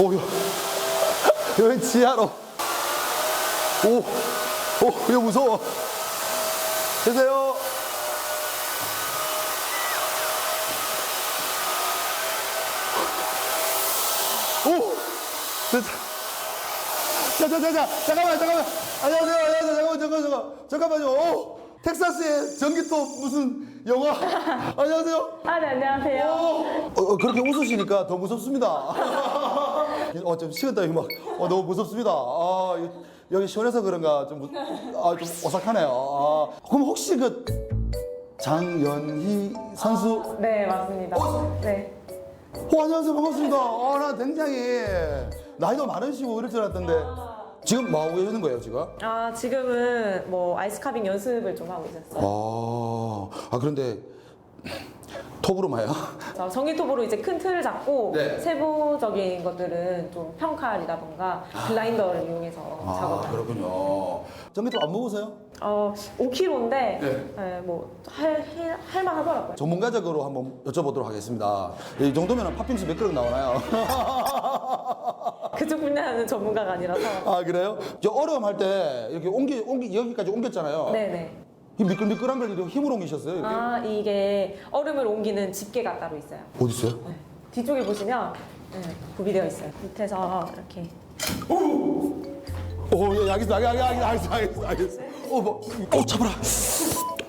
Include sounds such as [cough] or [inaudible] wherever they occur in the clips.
오, 여, 여기 지하로. 오, 오, 이거 무서워. 계세요. 오, 됐다. 자, 자, 자, 자, 잠깐만, 잠깐만. 안녕하세요, 안녕하세요. 잠깐만, 잠깐만, 잠깐만. 잠깐만요. 오, 텍사스의 전기톱 무슨 영화? 안녕하세요. 아, 네, 안녕하세요. 어, 어, 그렇게 웃으시니까 더 무섭습니다. [laughs] 어, 좀 식은땀이 막, 어, 너무 무섭습니다. 아, 이- 여기 시원해서 그런가 좀, 무- 아, 좀 오싹하네요. 아, 그럼 혹시 그 장연희 선수? 네, 맞습니다. 네. 어, 안녕하세요. 반갑습니다. 아, 나 굉장히 나이도 많으시고 이럴 줄 알았던데. 지금 뭐 하고 계시는 거예요, 지금? 아, 지금은 뭐 아이스카빙 연습을 좀 하고 있었어요. 아, 아 그런데 톱으로만요? 자, 전기톱으로 이제 큰 틀을 잡고 네. 세부적인 것들은 좀 평칼이라던가 글라인더를 이용해서 아, 작업을. 그렇군요. 전기톱 안 먹으세요? 어, 5kg인데 네. 뭐 할, 할, 할만 하더라고요. 전문가적으로 한번 여쭤보도록 하겠습니다. 이 정도면 팥빙수 몇 그릇 나오나요? [laughs] 그쪽 분야는 전문가가 아니라서. 아 그래요? 저 어려움 할 때 이렇게 옮기 옮기 여기까지 옮겼잖아요. 네네. 이 미끌미끌한 걸 이렇게 힘으로 옮기셨어요? 이렇게? 아, 이게 얼음을 옮기는 집게가 따로 있어요. 어디 있어요? 네. 뒤쪽에 보시면 네, 구비되어 있어요. 밑에서 이렇게 오, 예, 알겠어, 알겠어, 알겠어, 알겠어, 알겠어, 알겠어. 오, 뭐, 오, 잡아라.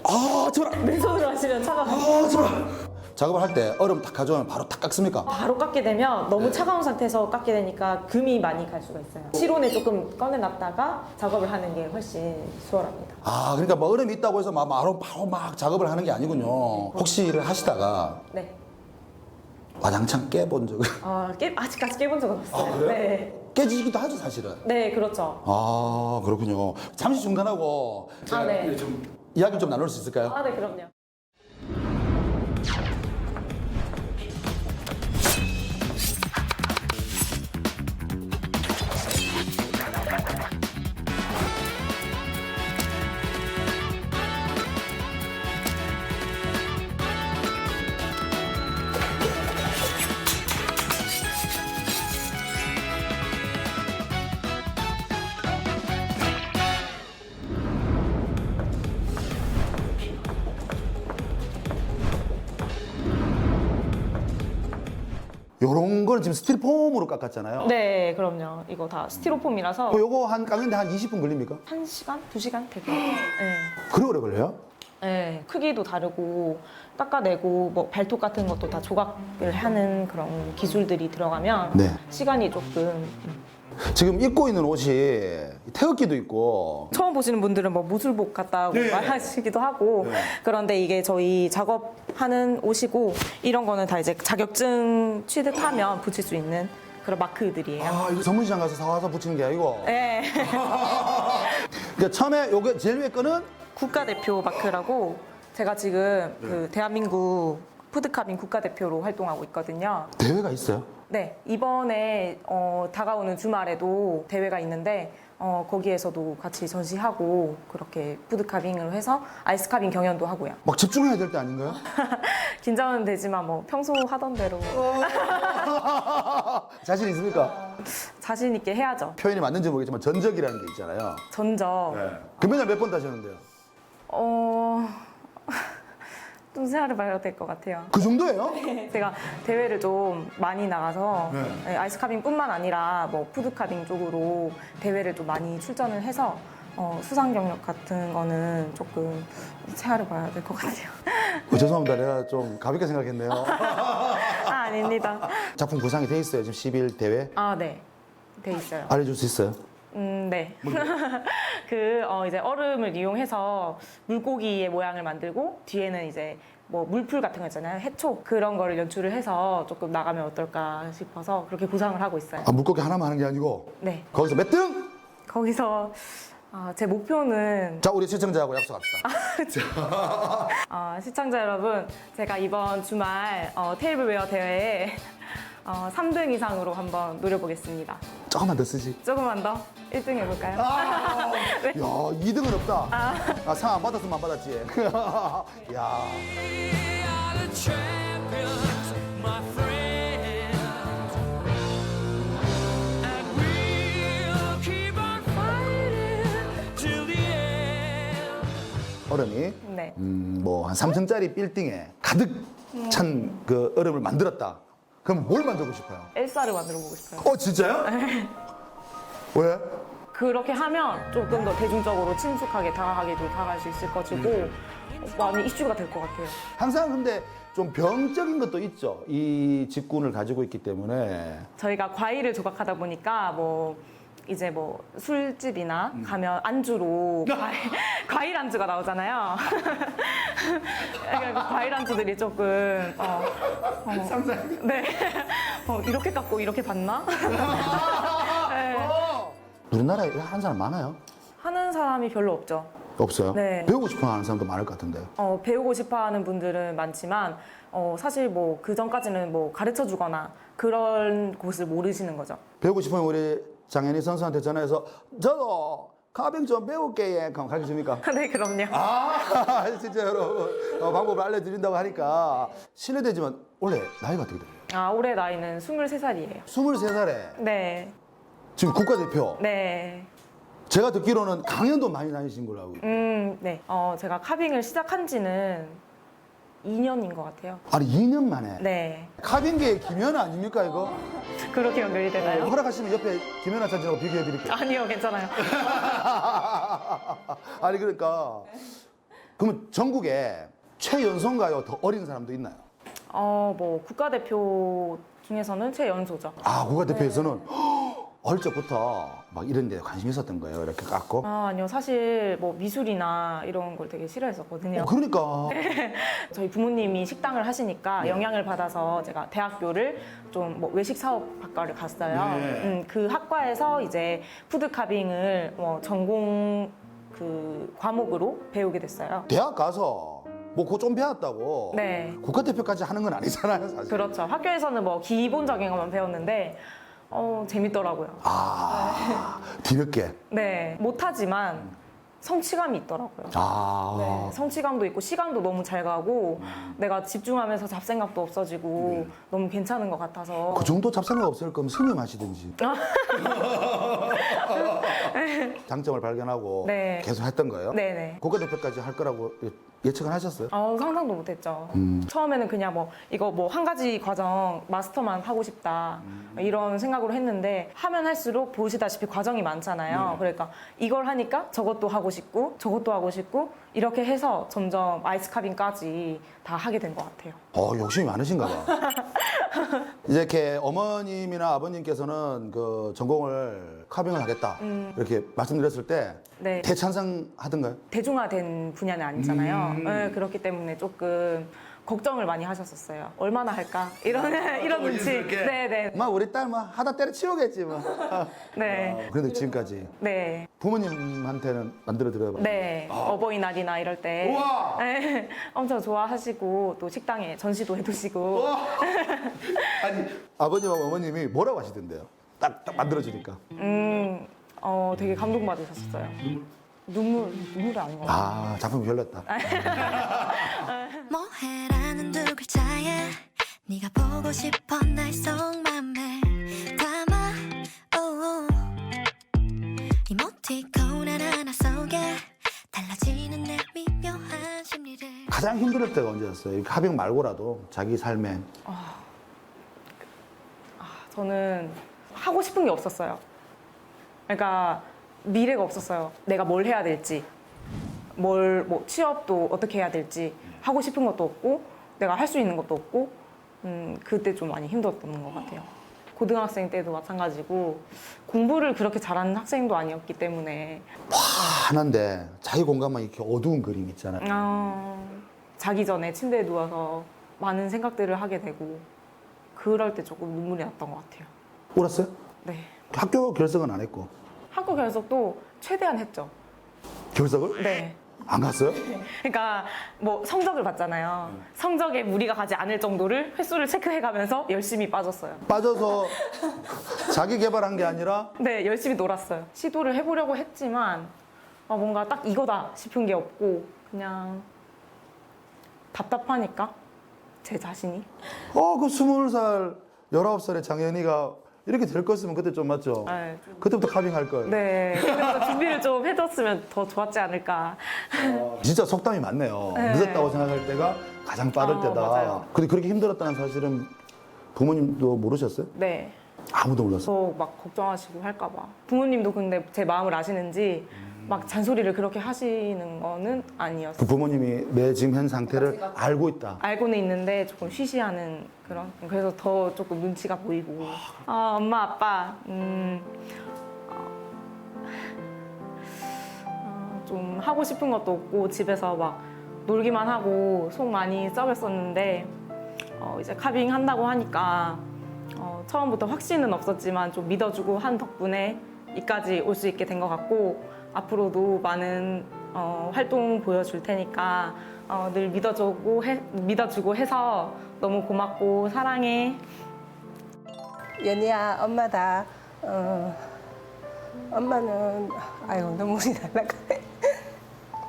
아, 잡아라. 맨손으로 하시면 차가워. 아, 잡아라. 작업을 할 때 얼음 딱 가져오면 바로 딱 깎습니까? 바로 깎게 되면 너무 차가운 상태에서 깎게 되니까 금이 많이 갈 수가 있어요. 실온에 조금 꺼내놨다가 작업을 하는 게 훨씬 수월합니다. 아, 그러니까 뭐 얼음이 있다고 해서 막 바로 바로 막 작업을 하는 게 아니군요. 혹시 일을 하시다가 네. 와장창 깨본 적은 아, 깨, 아직까지 깨본 적은 없어요. 아, 그래요? 네. 깨지기도 하죠, 사실은. 네, 그렇죠. 아 그렇군요. 잠시 중단하고 제가 아, 네. 좀 이야기 좀 나눌 수 있을까요? 아, 네, 그럼요. 요런 거는 지금 스티로폼으로 깎았잖아요. 네, 그럼요. 이거 다 스티로폼이라서 어, 요거 한 깎는데 한 20분 걸립니까? 한 시간, 두 시간 되고. [gasps] 네. 그래 오래 걸려요? 네, 크기도 다르고 깎아내고 뭐 발톱 같은 것도 다 조각을 하는 그런 기술들이 들어가면 네. 시간이 조금 지금 입고 있는 옷이 태극기도 있고 처음 보시는 분들은 뭐 무술복 같다고 네. 말하시기도 하고 네. 그런데 이게 저희 작업하는 옷이고 이런 거는 다 이제 자격증 취득하면 붙일 수 있는 그런 마크들이에요. 아 이거 전문시장 가서 사와서 붙이는 게 아니고 네. [laughs] [laughs] 그러니까 처음에 요게 제일 위에 거는 국가대표 마크라고 제가 지금 네. 그 대한민국 푸드카빙 국가대표로 활동하고 있거든요. 대회가 있어요. 네, 이번에 어, 다가오는 주말에도 대회가 있는데 어, 거기에서도 같이 전시하고 그렇게 푸드카빙을 해서 아이스카빙 경연도 하고요. 막 집중해야 될 때 아닌가요? [laughs] 긴장은 되지만 뭐 평소 하던 대로 [laughs] 자신 있습니까? 자신 있게 해야죠. 표현이 맞는지 모르겠지만 전적이라는 게 있잖아요. 전적 금메달 몇 번 따셨는데요? 어... 좀 생각해 봐야 될 것 같아요. 그 정도예요? [laughs] 제가 대회를 좀 많이 나가서 네. 네, 아이스카빙뿐만 아니라 뭐 푸드카빙 쪽으로 대회를 좀 많이 출전을 해서 어, 수상 경력 같은 거는 조금 체화를 봐야 될 것 같아요. 어, 죄송합니다. 내가 좀 가볍게 생각했네요. [laughs] 아 아닙니다. 작품 구상이 돼 있어요. 지금 10일 대회. 아 네, 돼 있어요. 알려줄 수 있어요? 음, 네. [laughs] 그 어, 이제 얼음을 이용해서 물고기의 모양을 만들고 뒤에는 이제 뭐 물풀 같은 거 있잖아요. 해초 그런 거를 연출을 해서 조금 나가면 어떨까 싶어서 그렇게 구상을 하고 있어요. 아, 물고기 하나만 하는 게 아니고 네. 거기서 몇 등? 거기서 아, 제 목표는 자, 우리 시청자하고 약속합시다. [laughs] 어, 시청자 여러분 제가 이번 주말 어, 테이블웨어 대회에 어, 3등 이상으로 한번 노려보겠습니다. 조금만 더 쓰지. 조금만 더 1등 해볼까요? 아, [laughs] 야, 2등은 없다. 아, 아 상 안 받았으면 안 받았지. [laughs] 야. 얼음이 네. 음, 뭐 한 3층짜리 빌딩에 가득 찬 그 얼음을 만들었다. 그럼 뭘 만들고 싶어요? 엘사를 만들어 보고 싶어요. 어 진짜요? 왜? 그렇게 하면 조금 더 대중적으로 친숙하게 다가가게도 다가갈 수 있을 것이고 많이 이슈가 될 것 같아요. 항상 근데 좀 병적인 것도 있죠. 이 직군을 가지고 있기 때문에 저희가 과일을 조각하다 보니까 뭐 이제 뭐 술집이나 가면 안주로 과일, [laughs] 과일 안주가 나오잖아요. [laughs] 그러니까 과일 안주들이 조금 어, 어, 상상. [laughs] 네 어, 이렇게 깎고 이렇게 봤나? 네. 우리나라에 하는 사람 많아요? 하는 사람이 별로 없죠. 없어요? 네. 배우고 싶어 하는 사람도 많을 것 같은데. 어, 배우고 싶어 하는 분들은 많지만 어, 사실 뭐 그 전까지는 뭐 가르쳐 주거나 그런 곳을 모르시는 거죠. 배우고 싶으면 우리 장현희 선수한테 전화해서 저도 카빙 좀 배울게 예. 그럼 가르쳐 줍니까? [laughs] 네, 그럼요. 아 [laughs] 진짜 여러분 어, 방법을 알려드린다고 하니까 실례되지만 원래 나이가 어떻게 돼요? 아, 올해 나이는 23살이에요. 23살에 네, 지금 국가대표 네. 제가 듣기로는 강연도 많이 다니신 걸로 알고 있어요 음, 네. 어, 제가 카빙을 시작한 지는 2년인 것 같아요. 아니 2년 만에 네. 카빙계의 김연아 아닙니까 이거? [laughs] 그렇게 연결이 되나요? 허락하시면 옆에 김연아 사진하고 비교해 드릴게요 아니요, 괜찮아요. [laughs] 아니 그러니까 그러면 전국에 최연소인 가요? 더 어린 사람도 있나요? 어, 뭐, 국가대표 중에서는 최연소죠. 아 국가대표에서는 어릴 적부터 막 이런 데 관심 있었던 거예요 이렇게 깎고 아, 아니요. 사실 뭐 미술이나 이런 걸 되게 싫어했었거든요. 어, 그러니까 [laughs] 저희 부모님이 식당을 하시니까 네. 영향을 받아서 제가 대학교를 좀 뭐 외식 사업 학과를 갔어요. 네. 음, 그 학과에서 이제 푸드 카빙을 뭐 전공 그 과목으로 배우게 됐어요. 대학 가서 뭐 그거 좀 배웠다고 네. 국가대표까지 하는 건 아니잖아요 사실 그렇죠. 학교에서는 뭐 기본적인 것만 배웠는데 어, 재밌더라고요. 아 뒤늦게 네. 못하지만 성취감이 있더라고요. 아 네, 성취감도 있고 시간도 너무 잘 가고 내가 집중하면서 잡생각도 없어지고 너무 괜찮은 것 같아서 그 정도 잡생각 없을 거면 스님 하시든지 [laughs] 장점을 발견하고 네. 계속 했던 거예요 네네. 국가대표까지 할 거라고 예- 예측은 하셨어요? 어, 상상도 못했죠. 음. 처음에는 그냥 뭐 이거 뭐 한 가지 과정 마스터만 하고 싶다 이런 생각으로 했는데 하면 할수록 보시다시피 과정이 많잖아요. 그러니까 이걸 하니까 저것도 하고 싶고 저것도 하고 싶고 이렇게 해서 점점 아이스 카빙까지 다 하게 된 것 같아요. 어 욕심이 많으신가 봐 이제 [laughs] 이렇게 어머님이나 아버님께서는 그 전공을 카빙을 하겠다 이렇게 말씀드렸을 때 네. 대찬성 하던가요? 대중화된 분야는 아니잖아요. 네, 그렇기 때문에 조금 걱정을 많이 하셨었어요. 얼마나 할까? 이런 [laughs] 이런 눈치. 네, 네, 막 우리 딸 뭐 하다 때려치우겠지 뭐 [laughs] 네, 그런데 지금까지 네, 부모님한테는 만들어 드려봐 네. 어버이날이나 이럴 때 우와! [laughs] 네, 엄청 좋아하시고 또 식당에 전시도 해두시고 아니 아버님하고 어머님이 뭐라고 하시던데요? 딱, 딱 만들어 주니까 음, 어, 되게 감동받으셨어요. 눈물 눈물이 아닌 것 같아요. 아 작품 이 별로였다 뭐해라는 두 글자에 네가 보고 싶어 날 속맘에 담아 oh. 이모티콘 하나하나 속에 달라지는 내 미묘한 심리를 가장 힘들을 때가 언제였어요? 이 카빙 말고라도 자기 삶에 저는 하고 싶은 게 없었어요. 그러니까 미래가 없었어요. 내가 뭘 해야 될지, 뭘 뭐 취업도 어떻게 해야 될지 하고 싶은 것도 없고 내가 할 수 있는 것도 없고 음, 그때 좀 많이 힘들었던 것 같아요. 고등학생 때도 마찬가지고 공부를 그렇게 잘하는 학생도 아니었기 때문에 하나인데 자기 공간만 이렇게 어두운 그림 있잖아요 어, 자기 전에 침대에 누워서 많은 생각들을 하게 되고 그럴 때 조금 눈물이 났던 것 같아요. 울었어요? 네. 학교 결석은 안 했고 학교 결석도 최대한 했죠. 결석을? 네. 안 갔어요? 그러니까 뭐 성적을 봤잖아요. 성적에 무리가 가지 않을 정도를 횟수를 체크해가면서 열심히 빠졌어요. 빠져서 자기 개발한 게 아니라 네, 열심히 놀았어요. 시도를 해보려고 했지만 아, 뭔가 딱 이거다 싶은 게 없고 그냥 답답하니까 제 자신이 어 그 스물 살 열아홉 살의 장현이가 이렇게 될 거였으면 그때 좀 맞죠? 네, 좀- 그때부터 카빙할 걸. 네. 그래서 준비를 좀 해뒀으면 더 좋았지 않을까. 진짜 속담이 맞네요. 네. 늦었다고 생각할 때가 가장 빠를 아, 때다. 맞아요. 근데 그렇게 힘들었다는 사실은 부모님도 모르셨어요? 네. 아무도 몰랐어요. 저 막 걱정하시고 할까봐. 부모님도 근데 제 마음을 아시는지 막 잔소리를 그렇게 하시는 거는 아니었어요. 그 부모님이 내 지금 현 상태를 알고 있다. 알고는 있는데 조금 쉬쉬하는 그런 그래서 더 조금 눈치가 보이고 아 엄마 아빠 음, 어, 좀 하고 싶은 것도 없고 집에서 막 놀기만 하고 속 많이 썩였었는데 어, 이제 카빙 한다고 하니까 어, 처음부터 확신은 없었지만 좀 믿어주고 한 덕분에 이까지 올 수 있게 된 것 같고 앞으로도 많은 어, 활동 보여줄 테니까 어, 늘 믿어주고 해, 믿어주고 해서 너무 고맙고 사랑해. 연희야 엄마다 어, 엄마는 아유 눈물이 날라가네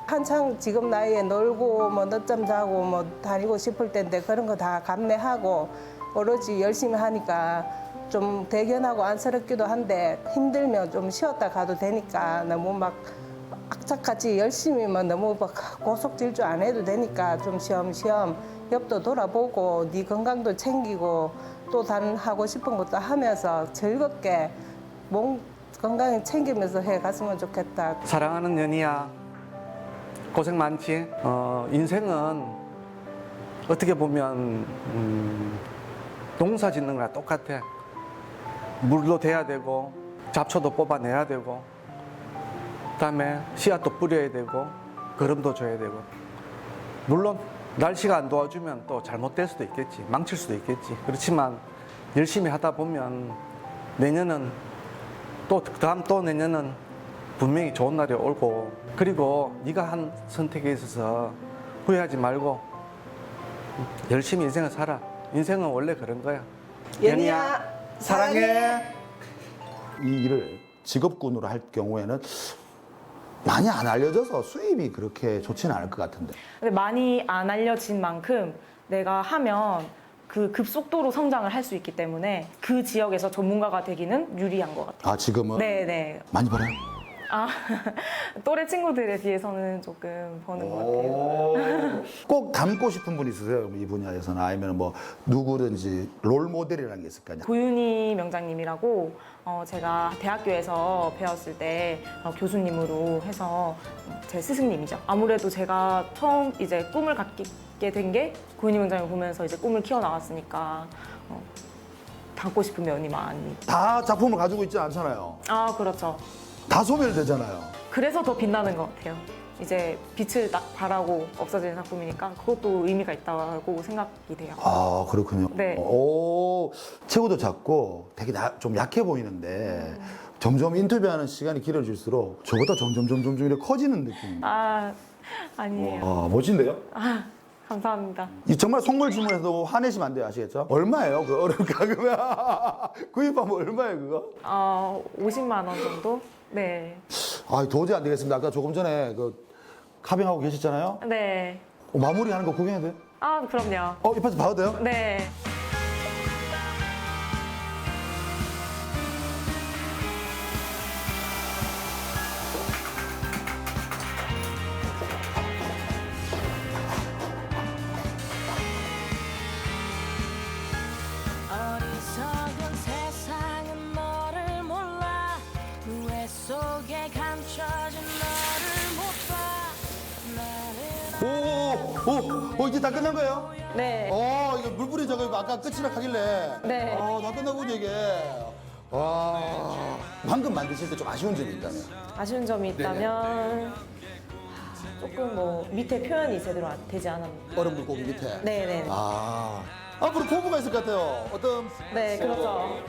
한창 지금 나이에 놀고 뭐 늦잠 자고 뭐 다니고 싶을 텐데 그런 거 다 감내하고 오로지 열심히 하니까 좀 대견하고 안쓰럽기도 한데 힘들면 좀 쉬었다 가도 되니까 너무 막 악착같이 열심히만 너무 막 고속 질주 안 해도 되니까 좀 쉬엄쉬엄 옆도 돌아보고 네 건강도 챙기고 또 다른 하고 싶은 것도 하면서 즐겁게 몸 건강 챙기면서 해 갔으면 좋겠다. 사랑하는 연희야 고생 많지 어, 인생은 어떻게 보면 음, 농사 짓는 거랑 똑같아 물도 대야 되고 잡초도 뽑아내야 되고 그다음에 씨앗도 뿌려야 되고 거름도 줘야 되고. 물론 날씨가 안 도와주면 또 잘못될 수도 있겠지 망칠 수도 있겠지. 그렇지만 열심히 하다 보면 내년은 또 다음 또 내년은 분명히 좋은 날이 올고 그리고 네가 한 선택에 있어서 후회하지 말고 열심히 인생을 살아. 인생은 원래 그런 거야. 연희야, 사랑해. 이 일을 직업군으로 할 경우에는 많이 안 알려져서 수입이 그렇게 좋지는 않을 것 같은데. 근데 많이 안 알려진 만큼 내가 하면 그 급속도로 성장을 할 수 있기 때문에 그 지역에서 전문가가 되기는 유리한 것 같아요. 아 지금은 네네. 많이 벌어요? 아 [laughs] 또래 친구들에 비해서는 조금 버는 것 같아요. 꼭 닮고 싶은 분 있으세요? 이 분야에서는 아니면 뭐 누구든지 롤 모델이라는 게 있을 거 아니야? 고윤희 명장님이라고 어, 제가 대학교에서 배웠을 때 어, 교수님으로 해서 제 스승님이죠. 아무래도 제가 처음 이제 꿈을 갖게 된 게 고윤희 명장님을 보면서 이제 꿈을 키워 나갔으니까 어, 닮고 싶은 면이 많이. 다 작품을 가지고 있지 않잖아요. 아 그렇죠. 다 소멸되잖아요. 그래서 더 빛나는 것 같아요. 이제 빛을 딱 발하고 없어지는 작품이니까 그것도 의미가 있다고 생각이 돼요. 아 그렇군요. 네. 오 체구도 작고 되게 나- 좀 약해 보이는데 점점 인터뷰하는 시간이 길어질수록 저보다 점점 점점 점 이렇게 커지는 느낌. 아 아니에요. 아 멋진데요? 아 감사합니다. 이 정말 속물 질문에서 화내시면 안 돼요 아시겠죠? 얼마예요 그 얼음 가격은? [laughs] 구입하면 얼마예요 그거? 어 50만 원 정도? 네. 아 도저히 안 되겠습니다. 아까 조금 전에 그 카빙하고 계셨잖아요. 네. 어, 마무리하는 거 구경해도 돼요? 아, 그럼요. 어 이파트 봐도 돼요? 네. 오, 오, 오 이제 다 끝난 거예요? 네. 어 이거 물뿌리 저거 아까 끝이라 하길래. 네. 어 다 끝나군요 이게. 와 방금 만드실 때 좀 아쉬운 점이 있다면. 아쉬운 점이 있다면 조금 뭐 밑에 표현이 제대로 안 되지 않았 얼음 물고기 밑에. 네네. 아 앞으로 포부가 있을 것 같아요. 어떤 네, 그렇죠.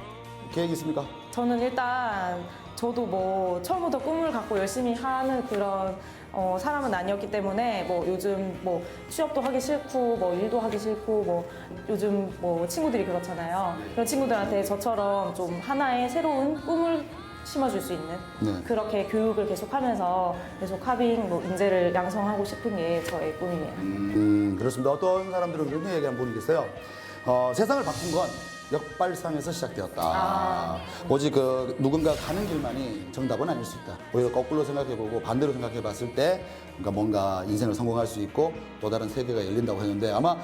계획 있습니까? 저는 일단 저도 뭐 처음부터 꿈을 갖고 열심히 하는 그런 어, 사람은 아니었기 때문에 뭐 요즘 뭐 취업도 하기 싫고 뭐 일도 하기 싫고 뭐 요즘 뭐 친구들이 그렇잖아요. 그런 친구들한테 저처럼 좀 하나의 새로운 꿈을 심어줄 수 있는 네. 그렇게 교육을 계속하면서 계속 카빙 뭐 인재를 양성하고 싶은 게 저의 꿈이에요. 음 그렇습니다. 어떤 사람들은 그렇게 얘기하는 분이 계세요. 어, 세상을 바꾼 건 역발상에서 시작되었다. 오직 그 누군가 가는 길만이 정답은 아닐 수 있다. 오히려 거꾸로 생각해보고 반대로 생각해봤을 때 그러니까 뭔가 인생을 성공할 수 있고 또 다른 세계가 열린다고 했는데 아마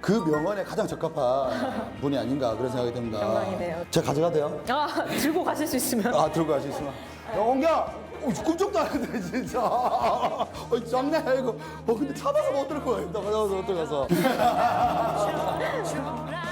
그 명언에 가장 적합한 [laughs] 분이 아닌가 그런 생각이 듭니다. 영광이네요. 제가 가져가도 돼요? 아 들고 가실 수 있으면 아 들고 갈수 있으면 야 옹기야 어, 꿈쩍도 안 했네 진짜 어, 장난 아니고 어 근데 잡아서 못 들을 거야 나 가져가서 못 들어가서 [laughs] [laughs]